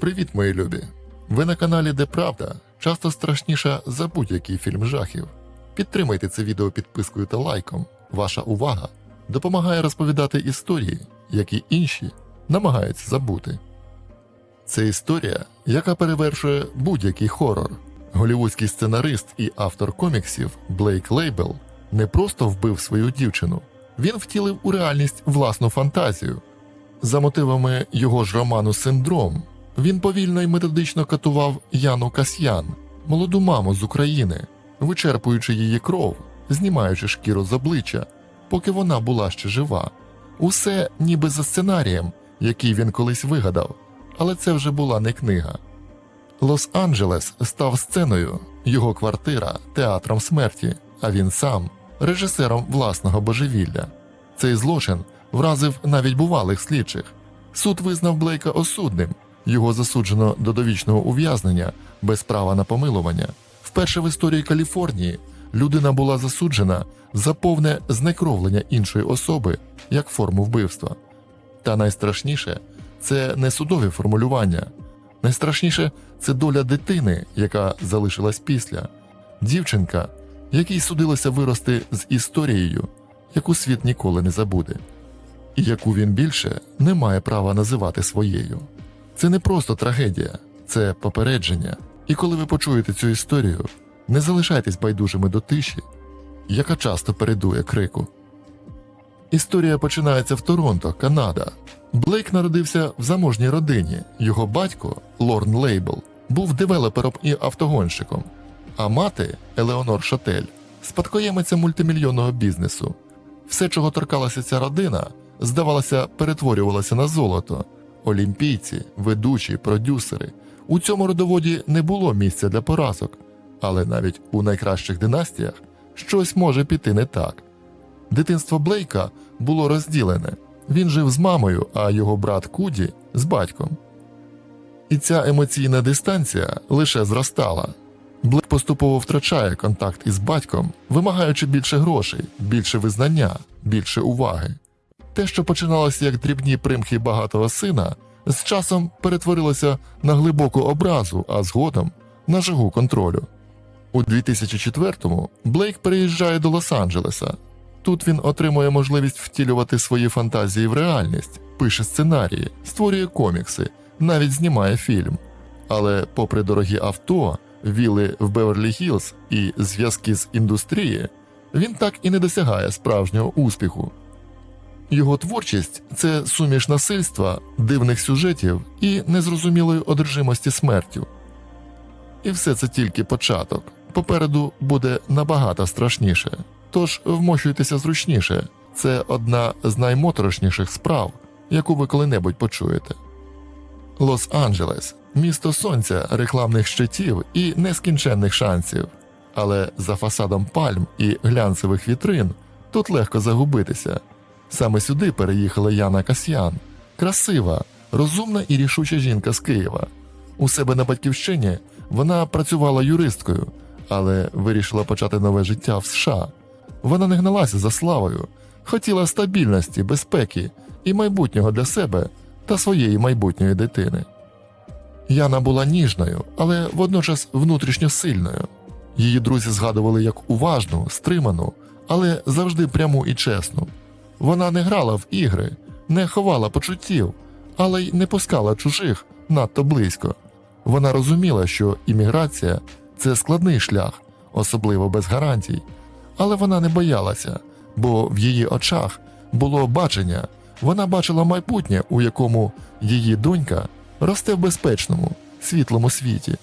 Привіт, мої любі! Ви на каналі Де Правда часто страшніша за будь-який фільм жахів. Підтримайте це відео підпискою та лайком. Ваша увага допомагає розповідати історії, які інші намагаються забути. Це історія, яка перевершує будь-який хорор. Голівудський сценарист і автор коміксів Блейк Лейбел не просто вбив свою дівчину, він втілив у реальність власну фантазію. За мотивами його ж роману Синдром він повільно і методично катував Яну Касьян, молоду маму з України, вичерпуючи її кров, знімаючи шкіру з обличчя, поки вона була ще жива. Усе ніби за сценарієм, який він колись вигадав, але це вже була не книга. Лос-Анджелес став сценою, його квартира театром смерті, а він сам режисером власного божевілля. Цей злочин вразив навіть бувалих слідчих. Суд визнав Блейка осудним, його засуджено до довічного ув'язнення без права на помилування. Вперше в історії Каліфорнії людина була засуджена за повне знекровлення іншої особи як форму вбивства. Та найстрашніше це не судові формулювання. Найстрашніше це доля дитини, яка залишилась після, дівчинка, якій судилося вирости з історією, яку світ ніколи не забуде, і яку він більше не має права називати своєю. Це не просто трагедія, це попередження. І коли ви почуєте цю історію, не залишайтесь байдужими до тиші, яка часто передує крику. Історія починається в Торонто, Канада. Блейк народився в заможній родині. Його батько, Лорн Лейбл, був девелопером і автогонщиком, а мати Елеонор Шатель спадкоємиця мультимільйонного бізнесу. Все, чого торкалася ця родина, здавалося, перетворювалося на золото. Олімпійці, ведучі, продюсери. У цьому родоводі не було місця для поразок, але навіть у найкращих династіях щось може піти не так. Дитинство Блейка було розділене. Він жив з мамою, а його брат Куді з батьком. І ця емоційна дистанція лише зростала. Блейк поступово втрачає контакт із батьком, вимагаючи більше грошей, більше визнання, більше уваги. Те, що починалося як дрібні примхи багатого сина, з часом перетворилося на глибоку образу, а згодом на жагу контролю. У 2004-му Блейк переїжджає до Лос-Анджелеса. Тут він отримує можливість втілювати свої фантазії в реальність, пише сценарії, створює комікси, навіть знімає фільм. Але, попри дорогі авто, віли в Беверлі-Гілз і зв'язки з індустрії, він так і не досягає справжнього успіху. Його творчість це суміш насильства, дивних сюжетів і незрозумілої одержимості смертю. І все це тільки початок. Попереду буде набагато страшніше. Тож вмощуйтеся зручніше. Це одна з наймоторошніших справ, яку ви коли-небудь почуєте. Лос-Анджелес місто сонця, рекламних щитів і нескінченних шансів. Але за фасадом пальм і глянцевих вітрин тут легко загубитися. Саме сюди переїхала Яна Касьян, красива, розумна і рішуча жінка з Києва. У себе на батьківщині вона працювала юристкою, але вирішила почати нове життя в США. Вона не гналася за славою, хотіла стабільності, безпеки і майбутнього для себе та своєї майбутньої дитини. Яна була ніжною, але водночас внутрішньо сильною. Її друзі згадували як уважну, стриману, але завжди пряму і чесну. Вона не грала в ігри, не ховала почуттів, але й не пускала чужих надто близько. Вона розуміла, що імміграція це складний шлях, особливо без гарантій, але вона не боялася, бо в її очах було бачення. Вона бачила майбутнє, у якому її донька росте в безпечному, світлому світі.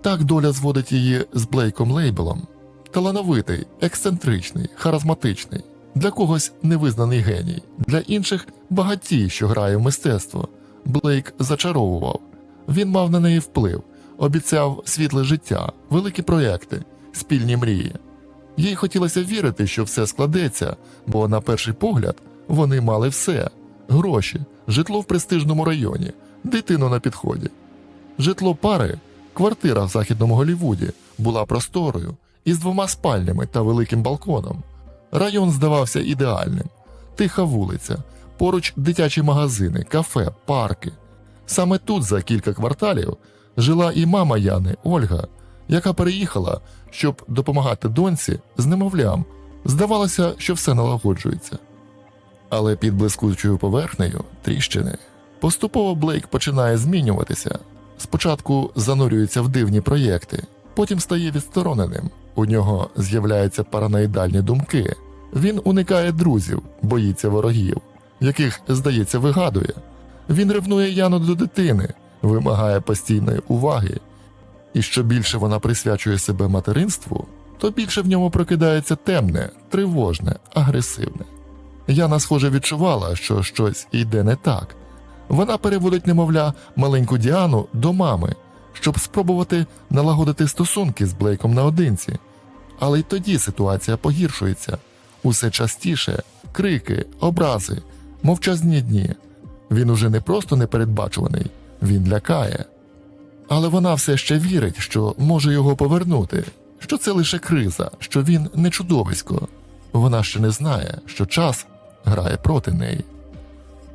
Так доля зводить її з Блейком Лейбелом. Талановитий, ексцентричний, харизматичний, для когось невизнаний геній, для інших багатій, що грає в мистецтво. Блейк зачаровував. Він мав на неї вплив, обіцяв світле життя, великі проекти, спільні мрії. Їй хотілося вірити, що все складеться, бо на перший погляд вони мали все: гроші, житло в престижному районі, дитину на підході. Житло пари, квартира в західному Голлівуді, була просторою із двома спальнями та великим балконом. Район здавався ідеальним, тиха вулиця, поруч дитячі магазини, кафе, парки. Саме тут, за кілька кварталів, жила і мама Яни Ольга, яка переїхала, щоб допомагати доньці з немовлям. Здавалося, що все налагоджується. Але під блискучою поверхнею тріщини поступово Блейк починає змінюватися. Спочатку занурюється в дивні проєкти, потім стає відстороненим. У нього з'являються параноїдальні думки. Він уникає друзів, боїться ворогів, яких, здається, вигадує. Він ревнує Яну до дитини, вимагає постійної уваги. І що більше вона присвячує себе материнству, то більше в ньому прокидається темне, тривожне, агресивне. Яна, схоже, відчувала, що щось йде не так. Вона переводить немовля маленьку Діану до мами, щоб спробувати налагодити стосунки з Блейком наодинці. Але й тоді ситуація погіршується. Усе частіше крики, образи, мовчазні дні. Він уже не просто непередбачуваний, він лякає. Але вона все ще вірить, що може його повернути, що це лише криза, що він не чудовисько. Вона ще не знає, що час грає проти неї.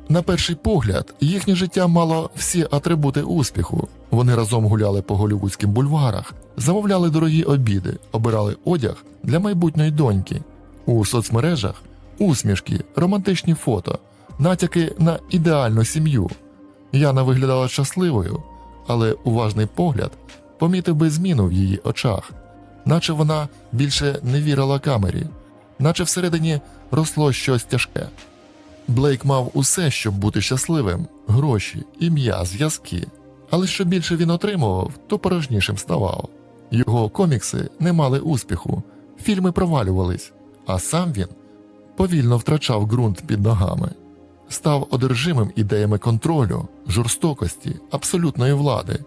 На перший погляд, їхнє життя мало всі атрибути успіху. Вони разом гуляли по голівудським бульварах, замовляли дорогі обіди, обирали одяг для майбутньої доньки. У соцмережах усмішки, романтичні фото, натяки на ідеальну сім'ю. Яна виглядала щасливою, але уважний погляд помітив би зміну в її очах, наче вона більше не вірила камері, наче всередині росло щось тяжке. Блейк мав усе, щоб бути щасливим: гроші, ім'я, зв'язки. Але що більше він отримував, то порожнішим ставав. Його комікси не мали успіху, фільми провалювались, а сам він повільно втрачав ґрунт під ногами, став одержимим ідеями контролю, жорстокості, абсолютної влади.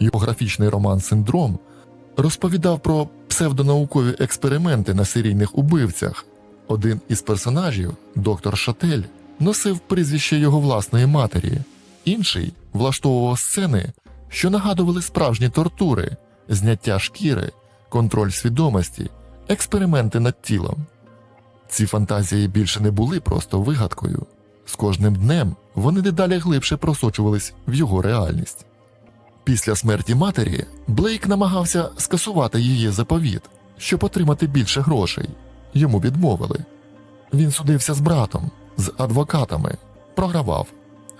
Його графічний роман Синдром розповідав про псевдонаукові експерименти на серійних убивцях. Один із персонажів, доктор Шатель, носив прізвище його власної матері, інший влаштовував сцени, що нагадували справжні тортури, зняття шкіри, контроль свідомості, експерименти над тілом. Ці фантазії більше не були просто вигадкою. З кожним днем вони дедалі глибше просочувались в його реальність. Після смерті матері Блейк намагався скасувати її заповіт, щоб отримати більше грошей. Йому відмовили. Він судився з братом, з адвокатами, програвав,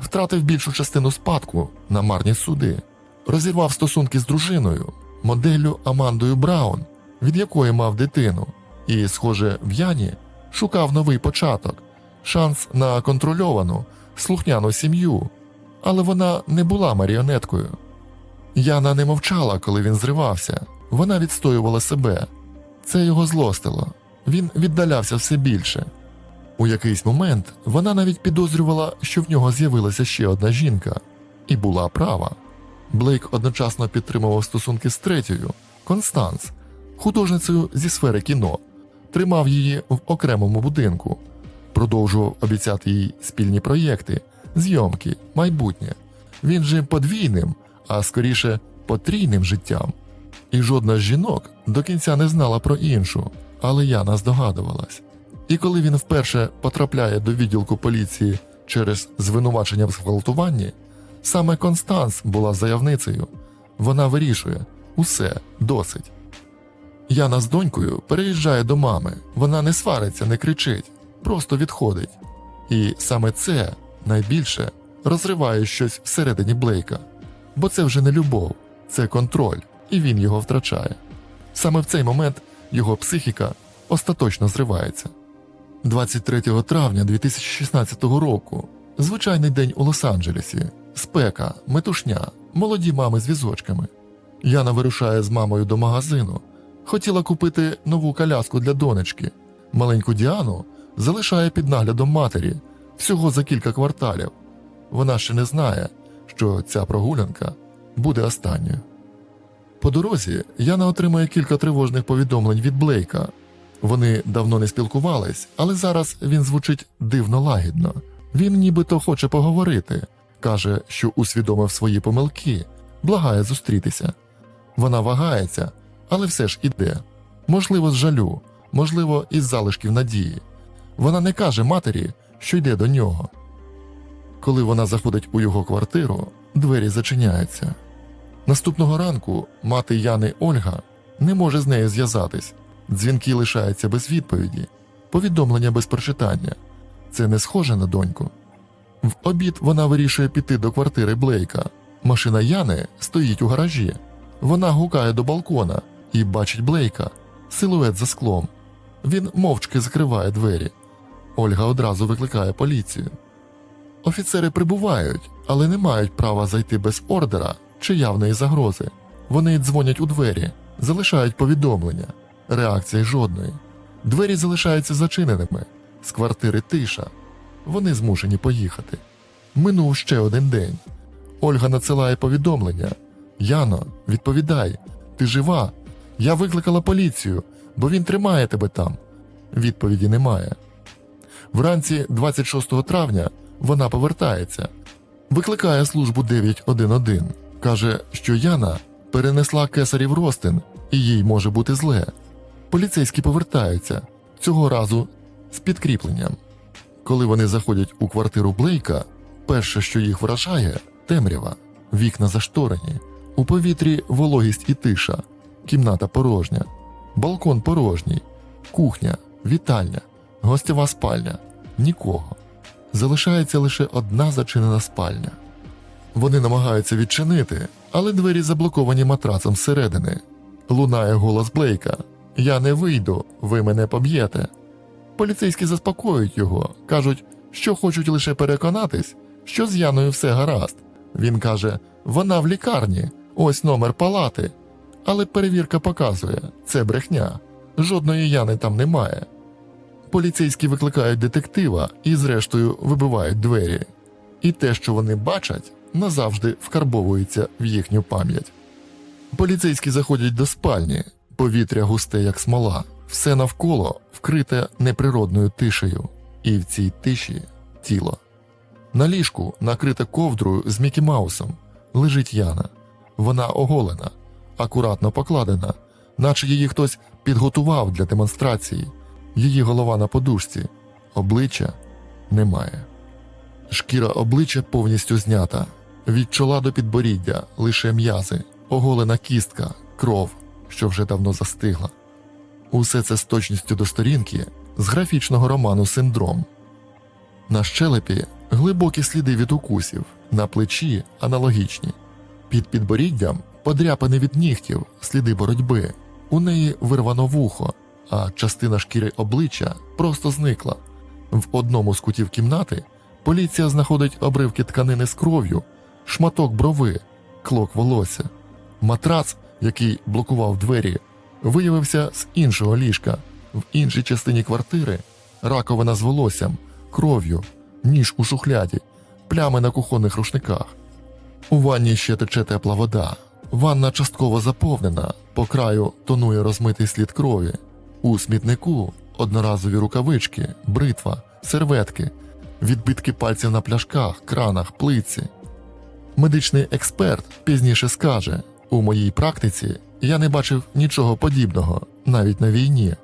втратив більшу частину спадку на марні суди, розірвав стосунки з дружиною, моделлю Амандою Браун, від якої мав дитину, і, схоже, в Яні шукав новий початок, шанс на контрольовану, слухняну сім'ю, але вона не була маріонеткою. Яна не мовчала, коли він зривався, вона відстоювала себе. Це його злостило. Він віддалявся все більше. У якийсь момент вона навіть підозрювала, що в нього з'явилася ще одна жінка, і була права. Блейк одночасно підтримував стосунки з третьою Констанс, художницею зі сфери кіно, тримав її в окремому будинку, продовжував обіцяти їй спільні проєкти, зйомки, майбутнє. Він жив подвійним, а скоріше потрійним життям. І жодна з жінок до кінця не знала про іншу, але Яна здогадувалась. І коли він вперше потрапляє до відділку поліції через звинувачення в зґвалтуванні, саме Констанс була заявницею. Вона вирішує усе досить. Яна з донькою переїжджає до мами. Вона не свариться, не кричить, просто відходить. І саме це найбільше розриває щось всередині Блейка. Бо це вже не любов, це контроль, і він його втрачає. Саме в цей момент його психіка остаточно зривається. 23 травня 2016 року звичайний день у Лос-Анджелесі, спека, метушня, молоді мами з візочками. Яна вирушає з мамою до магазину. Хотіла купити нову коляску для донечки. Маленьку Діану залишає під наглядом матері всього за кілька кварталів. Вона ще не знає, що ця прогулянка буде останньою. По дорозі Яна отримує кілька тривожних повідомлень від Блейка. Вони давно не спілкувались, але зараз він звучить дивно лагідно. Він нібито хоче поговорити, каже, що усвідомив свої помилки, благає зустрітися. Вона вагається, але все ж іде. Можливо, з жалю, можливо, із залишків надії. Вона не каже матері, що йде до нього. Коли вона заходить у його квартиру, двері зачиняються. Наступного ранку мати Яни Ольга не може з нею зв'язатись. Дзвінки лишаються без відповіді, повідомлення без прочитання. Це не схоже на доньку. В обід вона вирішує піти до квартири Блейка. Машина Яни стоїть у гаражі. Вона гукає до балкона і бачить Блейка, силует за склом. Він мовчки закриває двері. Ольга одразу викликає поліцію. Офіцери прибувають, але не мають права зайти без ордера чи явної загрози. Вони дзвонять у двері, залишають повідомлення. Реакції жодної. Двері залишаються зачиненими. З квартири тиша. Вони змушені поїхати. Минув ще один день. Ольга надсилає повідомлення: Яно, відповідай, ти жива? Я викликала поліцію, бо він тримає тебе там. Відповіді немає. Вранці 26 травня вона повертається, викликає службу 911. Каже, що Яна перенесла кесарів ростин і їй може бути зле. Поліцейські повертаються. Цього разу з підкріпленням. Коли вони заходять у квартиру Блейка, перше, що їх вражає, темрява, вікна зашторені, у повітрі вологість і тиша, кімната порожня, балкон порожній, кухня, вітальня, гостєва спальня. Нікого. Залишається лише одна зачинена спальня. Вони намагаються відчинити, але двері заблоковані матрацом зсередини. Лунає голос Блейка: Я не вийду, ви мене поб'єте. Поліцейські заспокоюють його, кажуть, що хочуть лише переконатись, що з Яною все гаразд. Він каже: вона в лікарні, ось номер палати. Але перевірка показує, це брехня. Жодної Яни там немає. Поліцейські викликають детектива і, зрештою, вибивають двері. І те, що вони бачать, назавжди вкарбовується в їхню пам'ять. Поліцейські заходять до спальні, повітря густе, як смола, все навколо вкрите неприродною тишею, і в цій тиші тіло. На ліжку, накрите ковдрою з Мікі Маусом, лежить Яна. Вона оголена, акуратно покладена, наче її хтось підготував для демонстрації. Її голова на подушці, обличчя немає. Шкіра обличчя повністю знята, від чола до підборіддя лише м'язи, оголена кістка, кров, що вже давно застигла. Усе це з точністю до сторінки з графічного роману Синдром. На щелепі глибокі сліди від укусів, на плечі аналогічні. Під підборіддям подряпини від нігтів, сліди боротьби. У неї вирвано вухо, а частина шкіри обличчя просто зникла. В одному з кутів кімнати поліція знаходить обривки тканини з кров'ю, шматок брови, клок волосся. Матрац, який блокував двері, виявився з іншого ліжка. В іншій частині квартири раковина з волоссям, кров'ю, ніж у шухляді, плями на кухонних рушниках. У ванні ще тече тепла вода. Ванна частково заповнена, по краю тонує розмитий слід крові. У смітнику одноразові рукавички, бритва, серветки, відбитки пальців на пляшках, кранах, плиці. Медичний експерт пізніше скаже: у моїй практиці я не бачив нічого подібного, навіть на війні.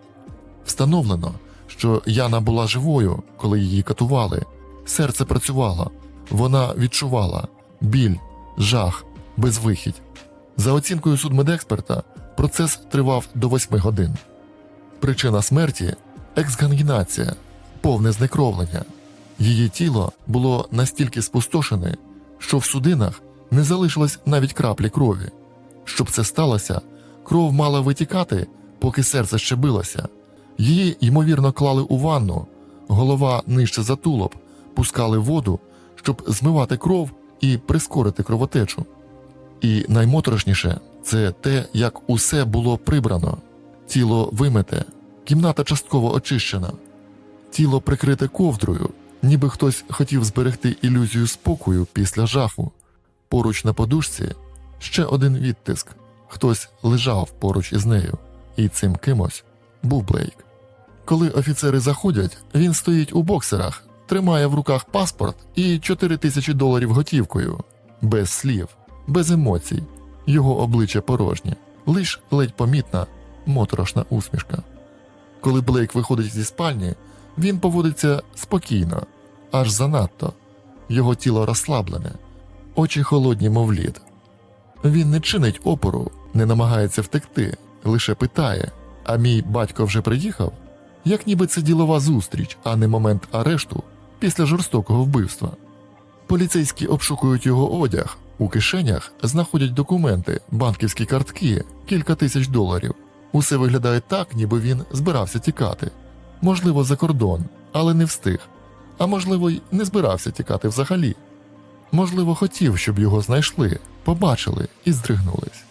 Встановлено, що Яна була живою, коли її катували. Серце працювало, вона відчувала біль, жах, безвихідь. За оцінкою судмедексперта, процес тривав до 8 годин. Причина смерті ексгангінація, повне знекровлення. Її тіло було настільки спустошене, що в судинах не залишилось навіть краплі крові. Щоб це сталося, кров мала витікати, поки серце ще билося. Її, ймовірно, клали у ванну, голова нижче за тулуб, пускали воду, щоб змивати кров і прискорити кровотечу. І наймоторошніше це те, як усе було прибрано, тіло вимите, кімната частково очищена, тіло прикрите ковдрою, ніби хтось хотів зберегти ілюзію спокою після жаху. Поруч на подушці ще один відтиск. Хтось лежав поруч із нею, і цим кимось був Блейк. Коли офіцери заходять, він стоїть у боксерах, тримає в руках паспорт і 4 тисячі доларів готівкою, без слів, без емоцій, його обличчя порожнє, лиш ледь помітна, моторошна усмішка. Коли Блейк виходить зі спальні, він поводиться спокійно, аж занадто. Його тіло розслаблене, очі холодні, мов лід. Він не чинить опору, не намагається втекти, лише питає: А мій батько вже приїхав? Як ніби це ділова зустріч, а не момент арешту після жорстокого вбивства. Поліцейські обшукують його одяг, у кишенях знаходять документи, банківські картки, кілька тисяч доларів. Усе виглядає так, ніби він збирався тікати. Можливо, за кордон, але не встиг. А можливо, й не збирався тікати взагалі. Можливо, хотів, щоб його знайшли, побачили і здригнулись.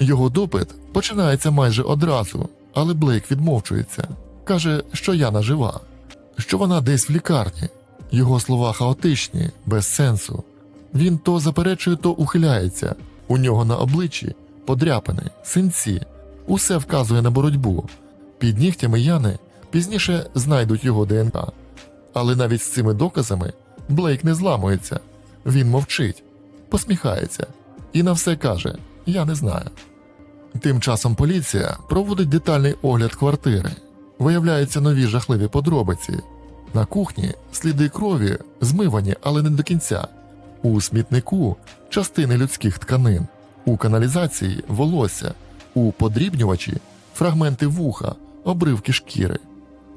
Його допит починається майже одразу, але Блейк відмовчується. Каже, що Яна жива, що вона десь в лікарні. Його слова хаотичні, без сенсу. Він то заперечує, то ухиляється. У нього на обличчі подряпини, синці, усе вказує на боротьбу. Під нігтями Яни пізніше знайдуть його ДНК. Але навіть з цими доказами Блейк не зламується. Він мовчить, посміхається і на все каже: Я не знаю. Тим часом поліція проводить детальний огляд квартири. Виявляються нові жахливі подробиці. На кухні сліди крові змивані, але не до кінця. У смітнику частини людських тканин, у каналізації волосся, у подрібнювачі фрагменти вуха, обривки шкіри,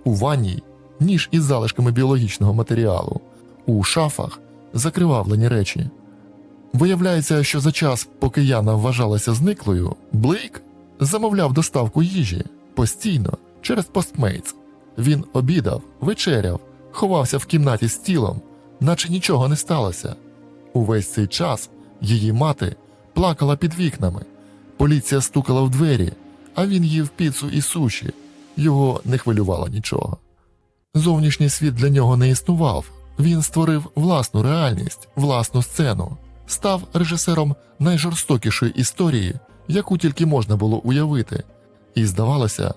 у ванній ніж із залишками біологічного матеріалу, у шафах закривавлені речі. Виявляється, що за час, поки Яна вважалася зниклою, Блейк замовляв доставку їжі постійно через постмейтс. Він обідав, вечеряв, ховався в кімнаті з тілом, наче нічого не сталося. Увесь цей час її мати плакала під вікнами. Поліція стукала в двері, а він їв піцу і суші. Його не хвилювало нічого. Зовнішній світ для нього не існував. Він створив власну реальність, власну сцену, став режисером найжорстокішої історії, яку тільки можна було уявити, і, здавалося,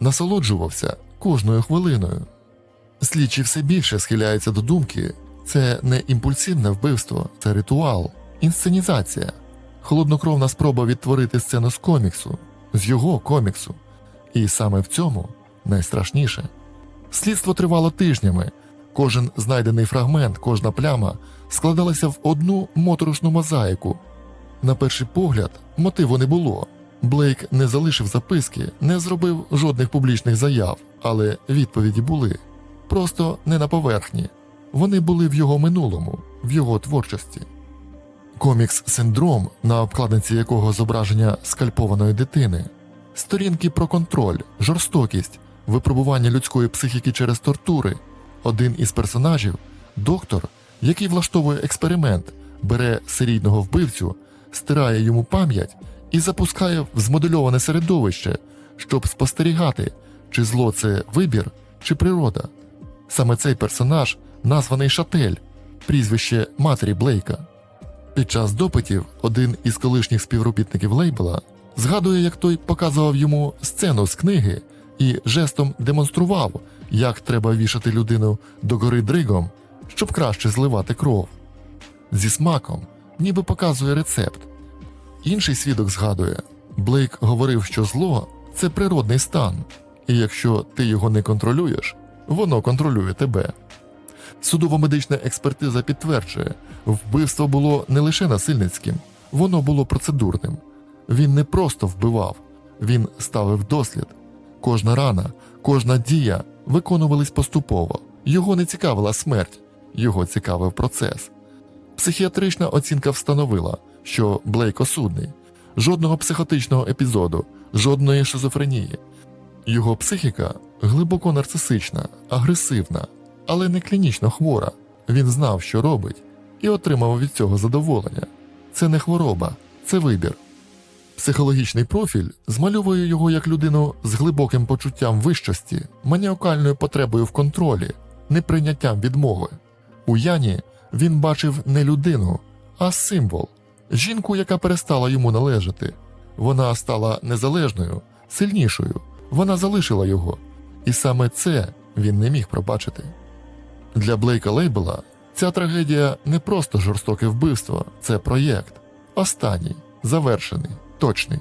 насолоджувався кожною хвилиною. Слідчі все більше схиляються до думки, це не імпульсивне вбивство, це ритуал, інсценізація, холоднокровна спроба відтворити сцену з коміксу, з його коміксу. І саме в цьому найстрашніше. Слідство тривало тижнями. Кожен знайдений фрагмент, кожна пляма складалася в одну моторошну мозаїку. На перший погляд, мотиву не було. Блейк не залишив записки, не зробив жодних публічних заяв, але відповіді були просто не на поверхні. Вони були в його минулому, в його творчості. Комікс Синдром, на обкладинці якого зображення скальпованої дитини, сторінки про контроль, жорстокість, випробування людської психіки через тортури. Один із персонажів доктор, який влаштовує експеримент, бере серійного вбивцю, стирає йому пам'ять і запускає в змодельоване середовище, щоб спостерігати, чи зло це вибір, чи природа. Саме цей персонаж названий Шатель, прізвище матері Блейка. Під час допитів один із колишніх співробітників лейбла згадує, як той показував йому сцену з книги і жестом демонстрував, як треба вішати людину до гори дригом, щоб краще зливати кров. Зі смаком, ніби показує рецепт. Інший свідок згадує, Блейк говорив, що зло це природний стан, і якщо ти його не контролюєш, воно контролює тебе. Судово-медична експертиза підтверджує, вбивство було не лише насильницьким, воно було процедурним. Він не просто вбивав, він ставив дослід. Кожна рана, кожна дія виконувались поступово. Його не цікавила смерть, його цікавив процес. Психіатрична оцінка встановила, що Блейк осудний, жодного психотичного епізоду, жодної шизофренії. Його психіка глибоко нарцисична, агресивна, але не клінічно хвора. Він знав, що робить, і отримав від цього задоволення. Це не хвороба, це вибір. Психологічний профіль змальовує його як людину з глибоким почуттям вищості, маніакальною потребою в контролі, неприйняттям відмови. У Яні він бачив не людину, а символ жінку, яка перестала йому належати. Вона стала незалежною, сильнішою, вона залишила його, і саме це він не міг пробачити. Для Блейка Лейбела ця трагедія не просто жорстоке вбивство, це проєкт. Останній, завершений, точний.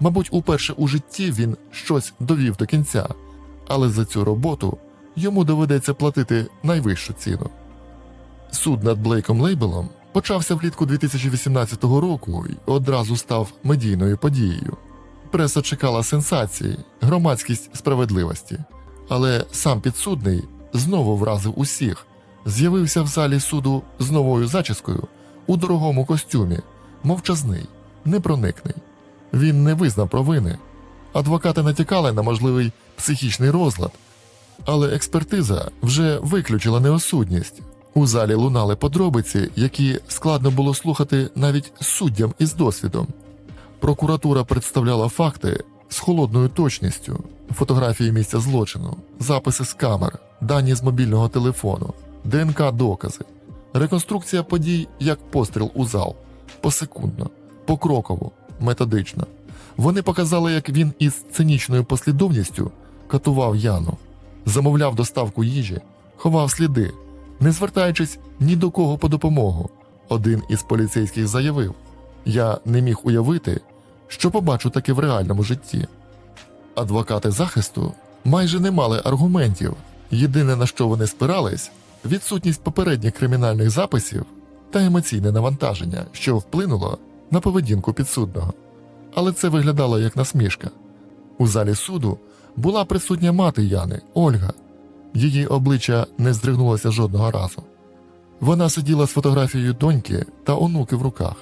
Мабуть, уперше у житті він щось довів до кінця, але за цю роботу йому доведеться платити найвищу ціну. Суд над Блейком Лейбелом почався влітку 2018 року і одразу став медійною подією. Преса чекала сенсації, громадськість справедливості. Але сам підсудний знову вразив усіх, з'явився в залі суду з новою зачіскою у дорогому костюмі, мовчазний, непроникний. Він не визнав провини. Адвокати натякали на можливий психічний розлад, але експертиза вже виключила неосудність. У залі лунали подробиці, які складно було слухати навіть суддям із досвідом. Прокуратура представляла факти з холодною точністю, фотографії місця злочину, записи з камер, дані з мобільного телефону, ДНК докази, реконструкція подій як постріл у зал, посекундно, покроково, методично. Вони показали, як він із цинічною послідовністю катував Яну, замовляв доставку їжі, ховав сліди, не звертаючись ні до кого по допомогу. Один із поліцейських заявив: Я не міг уявити, що побачу таке в реальному житті. Адвокати захисту майже не мали аргументів. Єдине на що вони спирались відсутність попередніх кримінальних записів та емоційне навантаження, що вплинуло на поведінку підсудного. Але це виглядало як насмішка. У залі суду була присутня мати Яни Ольга. Її обличчя не здригнулося жодного разу. Вона сиділа з фотографією доньки та онуки в руках,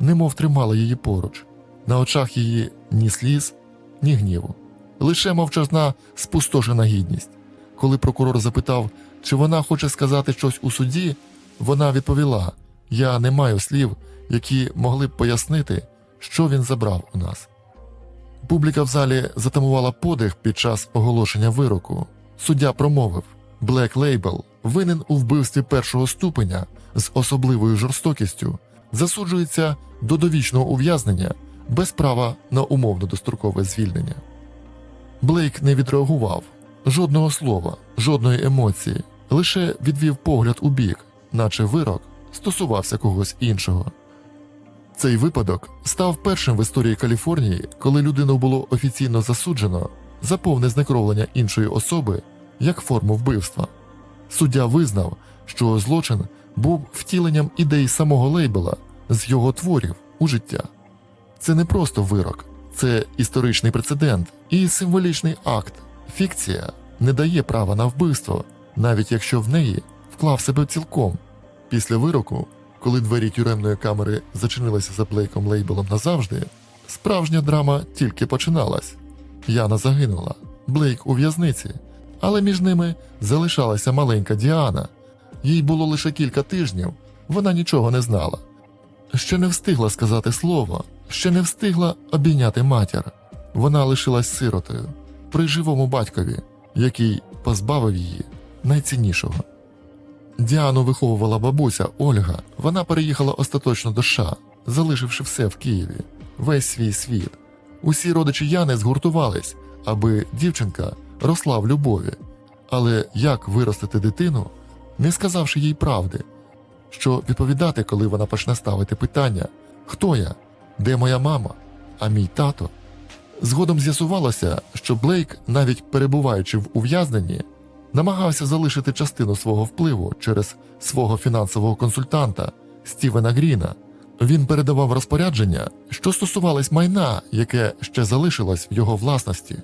немов тримала її поруч. На очах її ні сліз, ні гніву, лише мовчазна спустошена гідність. Коли прокурор запитав, чи вона хоче сказати щось у суді, вона відповіла: Я не маю слів, які могли б пояснити, що він забрав у нас. Публіка в залі затамувала подих під час оголошення вироку. Суддя промовив: Black Label винен у вбивстві першого ступеня з особливою жорстокістю, засуджується до довічного ув'язнення без права на умовно дострокове звільнення. Блейк не відреагував жодного слова, жодної емоції, лише відвів погляд у бік, наче вирок стосувався когось іншого. Цей випадок став першим в історії Каліфорнії, коли людину було офіційно засуджено за повне знекровлення іншої особи як форму вбивства. Суддя визнав, що злочин був втіленням ідей самого лейбела з його творів у життя. Це не просто вирок, це історичний прецедент і символічний акт. Фікція не дає права на вбивство, навіть якщо в неї вклав себе цілком. Після вироку, коли двері тюремної камери зачинилися за Блейком Лейбелом назавжди, справжня драма тільки починалась. Яна загинула, Блейк у в'язниці, але між ними залишалася маленька Діана. Їй було лише кілька тижнів, вона нічого не знала. Ще не встигла сказати слово, ще не встигла обійняти матір. Вона лишилась сиротою при живому батькові, який позбавив її найціннішого. Діану виховувала бабуся Ольга. Вона переїхала остаточно до США, залишивши все в Києві, весь свій світ. Усі родичі Яни згуртувались, аби дівчинка росла в любові. Але як виростити дитину, не сказавши їй правди, що відповідати, коли вона почне ставити питання: хто я, де моя мама, а мій тато? Згодом з'ясувалося, що Блейк, навіть перебуваючи в ув'язненні, намагався залишити частину свого впливу через свого фінансового консультанта Стівена Гріна. Він передавав розпорядження, що стосувались майна, яке ще залишилось в його власності.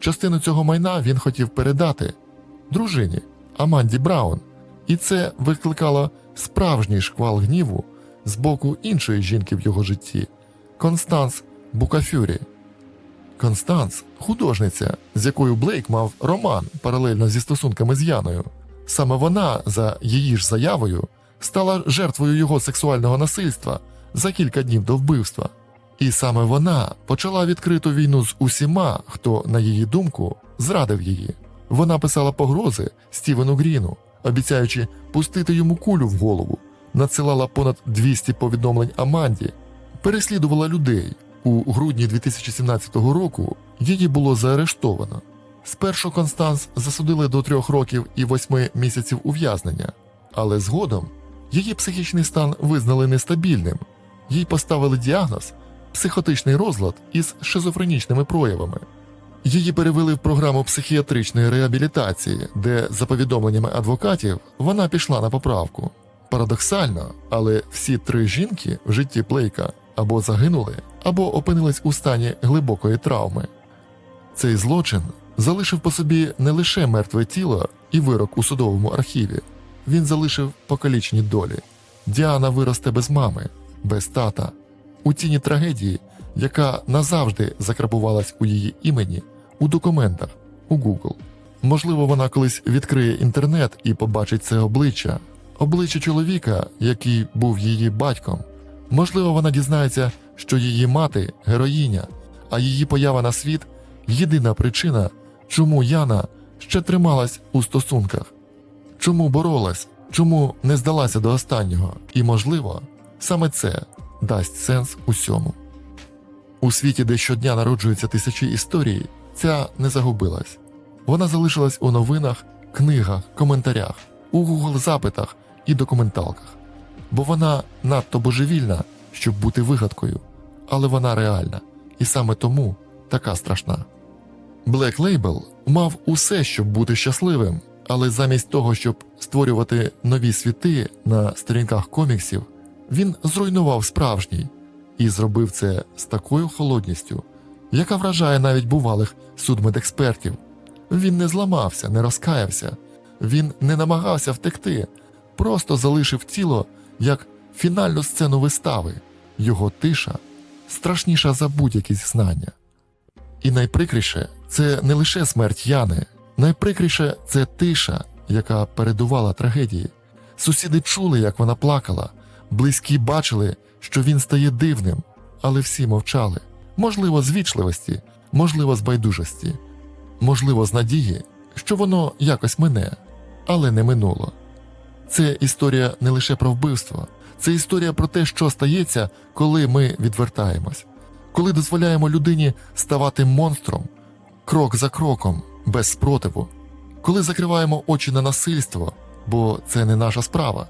Частину цього майна він хотів передати дружині Аманді Браун, і це викликало справжній шквал гніву з боку іншої жінки в його житті Констанс Букафюрі. Констанс художниця, з якою Блейк мав роман паралельно зі стосунками з Яною. Саме вона, за її ж заявою, стала жертвою його сексуального насильства за кілька днів до вбивства. І саме вона почала відкриту війну з усіма, хто, на її думку, зрадив її. Вона писала погрози Стівену Гріну, обіцяючи пустити йому кулю в голову, надсилала понад 200 повідомлень Аманді, переслідувала людей. У грудні 2017 року її було заарештовано. Спершу Констанс засудили до трьох років і восьми місяців ув'язнення, але згодом її психічний стан визнали нестабільним, їй поставили діагноз психотичний розлад із шизофренічними проявами. Її перевели в програму психіатричної реабілітації, де, за повідомленнями адвокатів, вона пішла на поправку. Парадоксально, але всі три жінки в житті Блейка або загинули, або опинились у стані глибокої травми. Цей злочин залишив по собі не лише мертве тіло і вирок у судовому архіві, він залишив покалічені долі. Діана виросте без мами, без тата, у тіні трагедії, яка назавжди закрабувалась у її імені, у документах, у Google. Можливо, вона колись відкриє інтернет і побачить це обличчя, обличчя чоловіка, який був її батьком. Можливо, вона дізнається, що її мати героїня, а її поява на світ єдина причина, чому Яна ще трималась у стосунках, чому боролась, чому не здалася до останнього, і, можливо, саме це дасть сенс усьому. У світі, де щодня народжуються тисячі історій, ця не загубилась. Вона залишилась у новинах, книгах, коментарях, у Google запитах і документалках. Бо вона надто божевільна, щоб бути вигадкою, але вона реальна, і саме тому така страшна. Black Label мав усе, щоб бути щасливим, але замість того, щоб створювати нові світи на сторінках коміксів, він зруйнував справжній і зробив це з такою холодністю, яка вражає навіть бувалих судмедекспертів. Він не зламався, не розкаявся, він не намагався втекти, просто залишив тіло як фінальну сцену вистави, його тиша страшніша за будь-які знання. І найприкріше це не лише смерть Яни, найприкріше це тиша, яка передувала трагедії. Сусіди чули, як вона плакала, близькі бачили, що він стає дивним, але всі мовчали. Можливо, з вічливості, можливо, з байдужості, можливо, з надії, що воно якось мине, але не минуло. Це історія не лише про вбивство, це історія про те, що стається, коли ми відвертаємось, коли дозволяємо людині ставати монстром, крок за кроком, без спротиву, коли закриваємо очі на насильство, бо це не наша справа.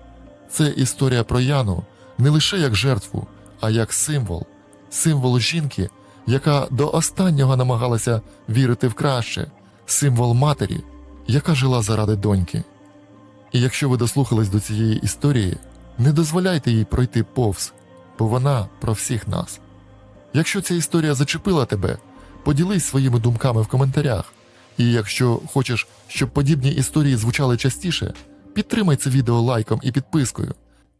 Це історія про Яну не лише як жертву, а як символ, символ жінки, яка до останнього намагалася вірити в краще, символ матері, яка жила заради доньки. І якщо ви дослухались до цієї історії, не дозволяйте їй пройти повз, бо вона про всіх нас. Якщо ця історія зачепила тебе, поділись своїми думками в коментарях. І якщо хочеш, щоб подібні історії звучали частіше, підтримай це відео лайком і підпискою.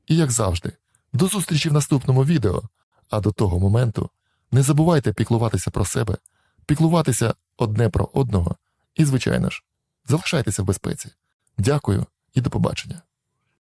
І як завжди, до зустрічі в наступному відео. А до того моменту не забувайте піклуватися про себе, піклуватися одне про одного і, звичайно ж, залишайтеся в безпеці. Дякую і до побачення.